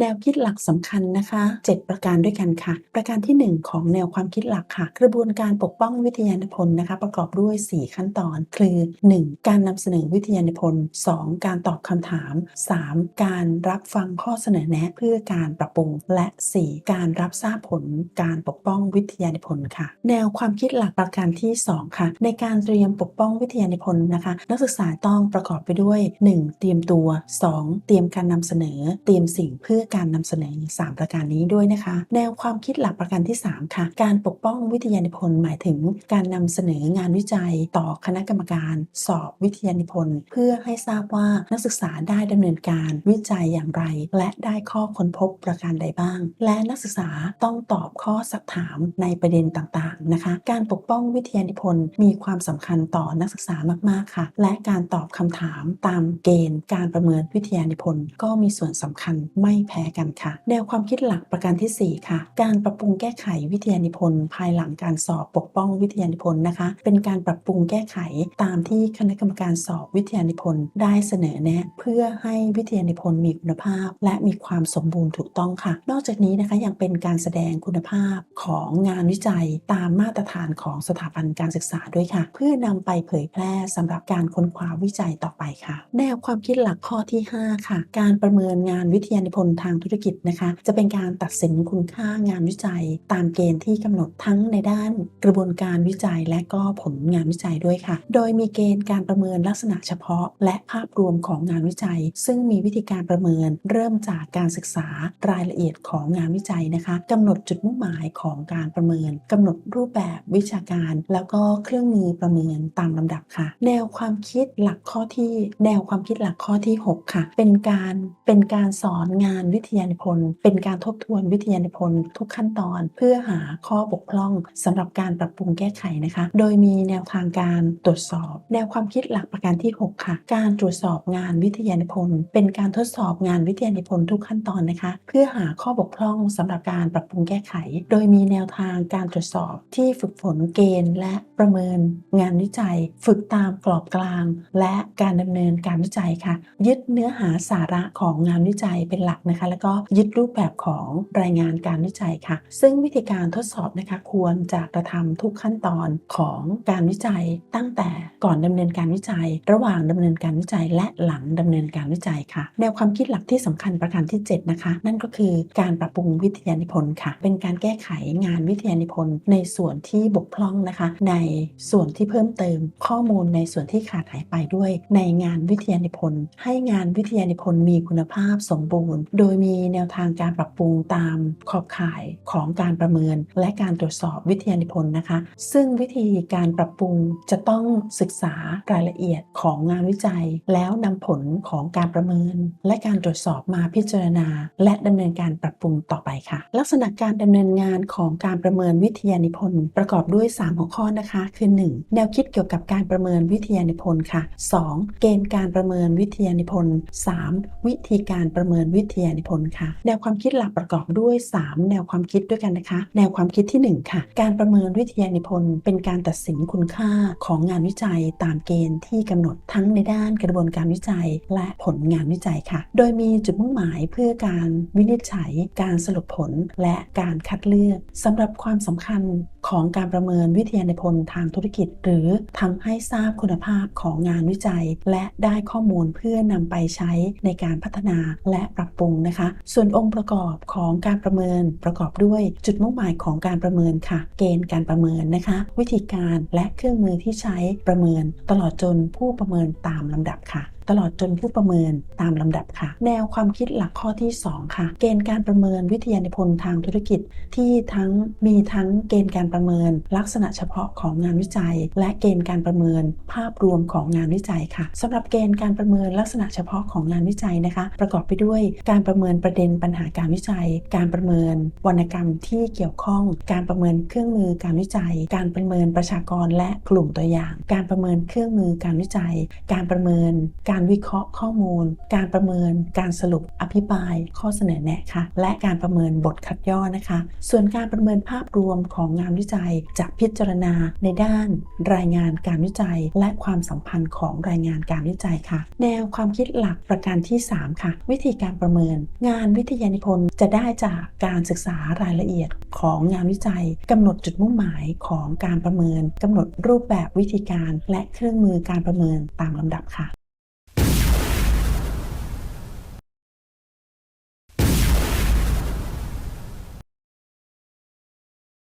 แนวคิดหลักสำคัญนะคะ 7 ประการด้วยกันค่ะ ประการที่ 1 ของแนวความคิดหลักค่ะ กระบวนการปกป้องวิทยานิพนธ์นะคะ ประกอบด้วย 4 ขั้นตอน คือ 1. การนำเสนอวิทยานิพนธ์ 2. การตอบคำถาม 3. การรับฟังข้อเสนอแนะเพื่อการปรับปรุง และ 4. การรับทราบผลการปกป้องวิทยานิพนธ์ค่ะ แนวความคิดหลักประการที่ 2 ค่ะ ในการเตรียมปกป้องวิทยานิพนธ์นะคะ นักศึกษาต้องประกอบไปด้วย 1. เตรียมตัว 2. เตรียมการนำเสนอ เตรียมสิ่งเพื่อการนำเสนอ 3 ประการนี้ด้วยนะคะ แนวความคิดหลักประการที่ 3 ค่ะ การปกป้องวิทยานิพนธ์หมายถึงการนำเสนองานวิจัยต่อคณะกรรมการ สอบวิทยานิพนธ์ เพื่อให้ทราบว่านักศึกษาได้ดำเนินการวิจัยอย่างไร และได้ข้อค้นพบประการใดบ้าง และนักศึกษาต้องตอบข้อสักถามในประเด็นต่างๆนะคะ การปกป้องวิทยานิพนธ์มีความสำคัญต่อนักศึกษามากๆค่ะ และการตอบคำถามตามเกณฑ์ การประเมินวิทยานิพนธ์ก็มีส่วนสำคัญไม่แพ้กันค่ะ แนวความคิดหลักประการทีสี่ 4 ค่ะ การปรับปรุงแก้ไขวิทยานิพนธ์ภายหลังการสอบปกป้องวิทยานิพนธ์นะคะ เป็นการปรับปรุงแก้ไขตามที่คณะกรรมการสอบวิทยานิพนธ์ได้เสนอแนะ เพื่อให้วิทยานิพนธ์มีคุณภาพ และมีความสมบูรณ์ถูกต้องค่ะ นอกจากนี้นะคะยังเป็นการแสดงคุณภาพของงานวิจัยตามมาตรฐานของสถาบันการศึกษาด้วยค่ะ เพื่อนำไปเผยแพร่สำหรับการค้นคว้าวิจัยต่อไปค่ะ แนวความคิดหลักข้อที่ 5 ค่ะ การประเมินงานวิทยานิพนธ์ทางธุรกิจนะคะ จะเป็นการตัดสินคุณค่างานวิจัย ตามเกณฑ์ที่กำหนดทั้งในด้านกระบวนการวิจัย และก็ผลงานวิจัยด้วยค่ะ โดยมีเกณฑ์การประเมินลักษณะเฉพาะ และภาพรวมของงานวิจัย ซึ่งมีวิธีการประเมิน เริ่มจากการศึกษารายละเอียดของงานวิจัยนะคะกำหนดจุดมุ่งหมายของการประเมินกำหนดรูปแบบวิชาการ แล้วก็เครื่องมือประเมินตามลำดับค่ะ แนวความคิดหลักข้อที่ แนวความคิดหลักข้อที่ 6 ค่ะ เป็นการเป็นการสอนงานวิทยานิพนธ์เป็นการทบทวนวิทยานิพนธ์ทุกขั้นตอน เพื่อหาข้อบกพร่องสำหรับการปรับปรุงแก้ไขนะคะ โดยมีแนวทางการตรวจสอบ แนวความคิดหลักประการที่ 6 ค่ะ การตรวจสอบงานวิทยานิพนธ์เป็นการทดสอบงานวิทยานิพนธ์ทุกขั้นตอนนะคะ เพื่อหาข้อบกพร่องสำหรับการปรับปรุงแก้ไข โดยมีแนวทางการตรวจสอบที่ฝึกฝนเกณฑ์ และประเมินงานวิจัย ฝึกตามกรอบกลาง และการดำเนินการวิจัยค่ะ ยึดเนื้อหาสาระของงานวิจัยเป็นหลักนะคะแล้วก็ยึดรูปแบบของรายงานการวิจัยค่ะ ซึ่งวิธีการทดสอบนะคะควรจะกระทำทุกขั้นตอนของการวิจัยตั้งแต่ก่อนดำเนินการวิจัย ระหว่างดำเนินการวิจัย และหลังดำเนินการวิจัยค่ะ แนวความคิดหลักที่สำคัญประการที่ 7 นะคะ นั่นก็คือการปรับปรุงวิทยานิพนธ์ค่ะ เป็นการแก้ไขงานวิทยานิพนธ์ ในส่วนที่บกพร่องนะคะ ในส่วนที่เพิ่มเติมข้อมูลในส่วนที่ขาดหายไปด้วย ในงานวิทยานิพนธ์ ให้งานวิทยานิพนธ์มีคุณภาพสมบูรณ์ โดยยมีแนวทางการปรับปรุงตามขอบข่ายของการประเมิน และการตรวจสอบวิทยานิพนธ์นะคะ ซึ่งวิธีการปรับปรุงจะต้องศึกษารายละเอียดของงานวิจัย แล้วนำผลของการประเมิน และการตรวจสอบมาพิจารณา และดำเนินการปรับปรุงต่อไปค่ะ ลักษณะการดำเนินงานของการประเมินวิทยานิพนธ์ประกอบด้วย 3 หัวข้อนะคะ คือ 1. แนวคิดเกี่ยวกับการประเมินวิทยานิพนธ์ค่ะ 2. เกณฑ์การประเมินวิทยานิพนธ์ 3. วิธีการประเมินวิทยานิพนธ์ค่ะ แนวความคิดหลักประกอบด้วย 3 แนวความคิดด้วยกันนะคะ แนวความคิดที่ 1 ค่ะ การประเมินวิทยานิพนธ์เป็นการตัดสินคุณค่าของงานวิจัยตามเกณฑ์ที่กำหนดทั้งในด้านกระบวนการวิจัย และผลงานวิจัยค่ะ โดยมีจุดมุ่งหมายเพื่อการวินิจฉัย การสรุปผล และการคัดเลือกสำหรับความสำคัญของการประเมินวิทยานิพนธ์ทางธุรกิจ หรือทำให้ทราบคุณภาพของงานวิจัย และได้ข้อมูลเพื่อนำไปใช้ในการพัฒนาและปรับปรุงนะคะ ส่วนองค์ประกอบของการประเมินประกอบด้วยจุดมุ่งหมายของการประเมินค่ะ เกณฑ์การประเมินนะคะ วิธีการและเครื่องมือที่ใช้ประเมิน ตลอดจนผู้ประเมินตามลำดับค่ะ ตลอดจนผู้ประเมินตามลำดับค่ะ แนวความคิดหลักข้อที่ 2 ค่ะ เกณฑ์การประเมินวิทยานิพนธ์ทางธุรกิจที่ทั้งมีทั้งเกณฑ์การประเมิน ลักษณะเฉพาะของงานวิจัย และเกณฑ์การประเมิน ภาพรวมของงานวิจัยค่ะสำหรับเกณฑ์การประเมินลักษณะเฉพาะของงานวิจัยนะคะ ประกอบไปด้วยการประเมินประเด็นปัญหาการวิจัย การประเมินวรรณกรรมที่เกี่ยวข้อง การประเมินเครื่องมือการวิจัย การประเมินประชากรและกลุ่มตัวอย่าง การประเมินเครื่องมือการวิจัย การประเมินการการวิเคราะห์ข้อมูล การประเมิน การสรุปอภิปราย ข้อเสนอแนะค่ะ และการประเมินบทคัดย่อนะคะ ส่วนการประเมินภาพรวมของงานวิจัยจะพิจารณาในด้าน รายงานการวิจัย และความสัมพันธ์ของรายงานการวิจัยค่ะ แนวความคิดหลักประการที่ 3 ค่ะ วิธีการประเมิน งานวิทยานิพนธ์จะได้จากการศึกษารายละเอียดของงานวิจัยกำหนดจุดมุ่งหมายของการประเมินกำหนดรูปแบบวิธีการ และเครื่องมือการประเมินตามลำดับค่ะ